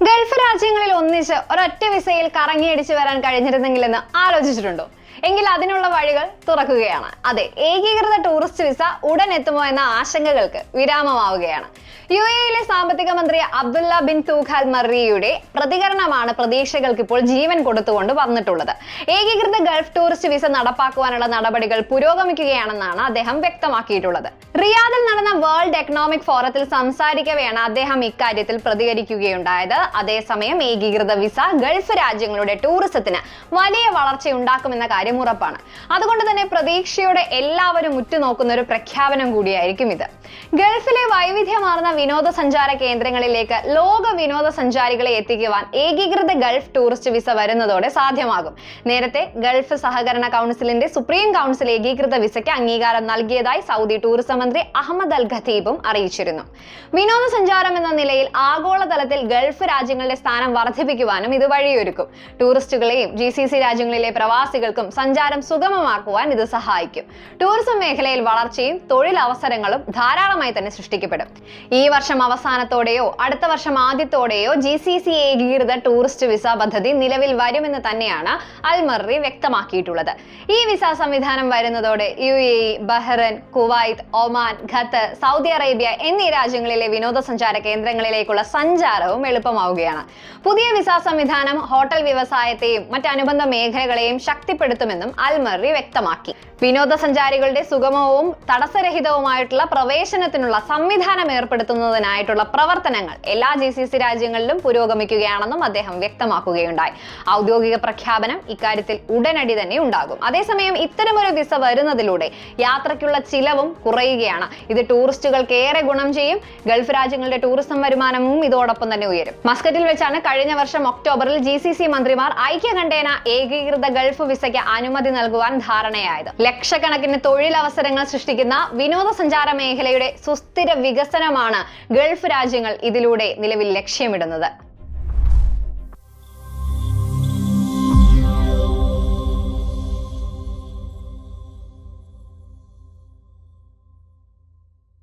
Gulf രാജ്യങ്ങളിൽ ഒന്നിച്ച് ഒരൊറ്റ വിസയിൽ കറങ്ങിയടിച്ചു വരാൻ കഴിഞ്ഞിരുന്നെങ്കിലെന്ന് ആലോചിച്ചിട്ടുണ്ടോ? എങ്കിൽ അതിനുള്ള വഴികൾ തുറക്കുകയാണ്. അതെ ഏകീകൃത ടൂറിസ്റ്റ് വിസ ഉടൻ എത്തുമോ എന്ന ആശങ്കകൾക്ക് വിരാമമാവുകയാണ്. യു എയിലെ സാമ്പത്തിക മന്ത്രി അബ്ദുല്ല ബിൻ തൂഖാൽ മറിയുടെ പ്രതികരണമാണ് പ്രതീക്ഷകൾക്ക് ഇപ്പോൾ ജീവൻ കൊടുത്തുകൊണ്ട് വന്നിട്ടുള്ളത്. ഏകീകൃത ഗൾഫ് ടൂറിസ്റ്റ് വിസ നടപ്പാക്കുവാനുള്ള നടപടികൾ പുരോഗമിക്കുകയാണെന്നാണ് അദ്ദേഹം വ്യക്തമാക്കിയിട്ടുള്ളത്. റിയാദിൽ നടന്ന വേൾഡ് എക്കണോമിക് ഫോറത്തിൽ സംസാരിക്കവെയാണ് അദ്ദേഹം ഇക്കാര്യത്തിൽ പ്രതികരിക്കുകയുണ്ടായത്. അതേസമയം ഏകീകൃത വിസ ഗൾഫ് രാജ്യങ്ങളുടെ ടൂറിസത്തിന് വലിയ വളർച്ച വളർച്ചയുണ്ടാക്കുമെന്ന കാര്യം ഉറപ്പാണ്. അതുകൊണ്ട് തന്നെ പ്രതീക്ഷയോടെ എല്ലാവരും ഉറ്റുനോക്കുന്ന ഒരു പ്രഖ്യാപനം കൂടിയായിരിക്കും ഇത്. ഗൾഫിലെ വൈവിധ്യമാർന്ന വിനോദസഞ്ചാര കേന്ദ്രങ്ങളിലേക്ക് ലോക വിനോദസഞ്ചാരികളെ എത്തിക്കുവാൻ ഏകീകൃത ഗൾഫ് ടൂറിസ്റ്റ് വിസ വരുന്നതോടെ സാധ്യമാകും. നേരത്തെ ഗൾഫ് സഹകരണ കൗൺസിലിന്റെ സുപ്രീം കൗൺസിൽ ഏകീകൃത വിസയ്ക്ക് അംഗീകാരം നൽകിയതായി സൗദി ടൂറിസം മന്ത്രി അഹമ്മദ് അൽ ഖത്തീബും അറിയിച്ചിരുന്നു. വിനോദസഞ്ചാരം എന്ന നിലയിൽ ആഗോളതലത്തിൽ ഗൾഫ് രാജ്യങ്ങളുടെ സ്ഥാനം വർദ്ധിപ്പിക്കുവാനും ഇത് വഴിയൊരുക്കും. ടൂറിസ്റ്റുകളെയും ജി സി സി രാജ്യങ്ങളിലെ പ്രവാസികൾക്കും സഞ്ചാരം സുഗമമാക്കുവാൻ ഇത് സഹായിക്കും. ടൂറിസം മേഖലയിൽ വളർച്ചയും തൊഴിലവസരങ്ങളും ധാരാളമായി തന്നെ സൃഷ്ടിക്കപ്പെടും. ഈ വർഷം അവസാനത്തോടെയോ അടുത്ത വർഷം ആദ്യത്തോടെയോ ജി സി സി ഏകീകൃത ടൂറിസ്റ്റ് വിസ പദ്ധതി നിലവിൽ വരുമെന്ന് തന്നെയാണ് അൽമറി വ്യക്തമാക്കിയിട്ടുള്ളത്. ഈ വിസ സംവിധാനം വരുന്നതോടെ U A E Bahrain Kuwait Oman Qatar Saudi Arabia എന്നീ രാജ്യങ്ങളിലെ വിനോദസഞ്ചാര കേന്ദ്രങ്ങളിലേക്കുള്ള സഞ്ചാരവും എളുപ്പമാവുകയാണ്. പുതിയ വിസ സംവിധാനം ഹോട്ടൽ വ്യവസായത്തെയും മറ്റനുബന്ധ മേഖലകളെയും ശക്തിപ്പെടുത്തുമെന്നും അൽമറി വ്യക്തമാക്കി. വിനോദസഞ്ചാരികളുടെ സുഗമവും തടസ്സരഹിതവുമായിട്ടുള്ള പ്രവേശനത്തിനുള്ള സംവിധാനം ഏർപ്പെടുത്തുന്നതിനായിട്ടുള്ള പ്രവർത്തനങ്ങൾ എല്ലാ ജി സി സി രാജ്യങ്ങളിലും പുരോഗമിക്കുകയാണെന്നും അദ്ദേഹം വ്യക്തമാക്കുകയുണ്ടായി. ഔദ്യോഗിക പ്രഖ്യാപനം ഇക്കാര്യത്തിൽ ഉടനടി തന്നെ ഉണ്ടാകും. അതേസമയം ഇത്തരമൊരു വിസ വരുന്നതിലൂടെ യാത്രയ്ക്കുള്ള ചിലവും കുറയുകയാണ്. ഇത് ടൂറിസ്റ്റുകൾക്ക് ഏറെ ഗുണം ചെയ്യും. ഗൾഫ് രാജ്യങ്ങളുടെ ടൂറിസം വരുമാനവും ഇതോടൊപ്പം തന്നെ ഉയരും. മസ്കറ്റിൽ വെച്ചാണ് കഴിഞ്ഞ വർഷം ഒക്ടോബറിൽ ജി സി സി മന്ത്രിമാർ ഐക്യകണ്ഠേന ഏകീകൃത ഗൾഫ് വിസയ്ക്ക് അനുമതി നൽകുവാൻ ധാരണയായത്. ലക്ഷക്കണക്കിന് തൊഴിലവസരങ്ങൾ സൃഷ്ടിക്കുന്ന വിനോദസഞ്ചാര മേഖലയുടെ സുസ്ഥിര വികസനമാണ് ഗൾഫ് രാജ്യങ്ങൾ ഇതിലൂടെ നിലവിൽ ലക്ഷ്യമിടുന്നത്.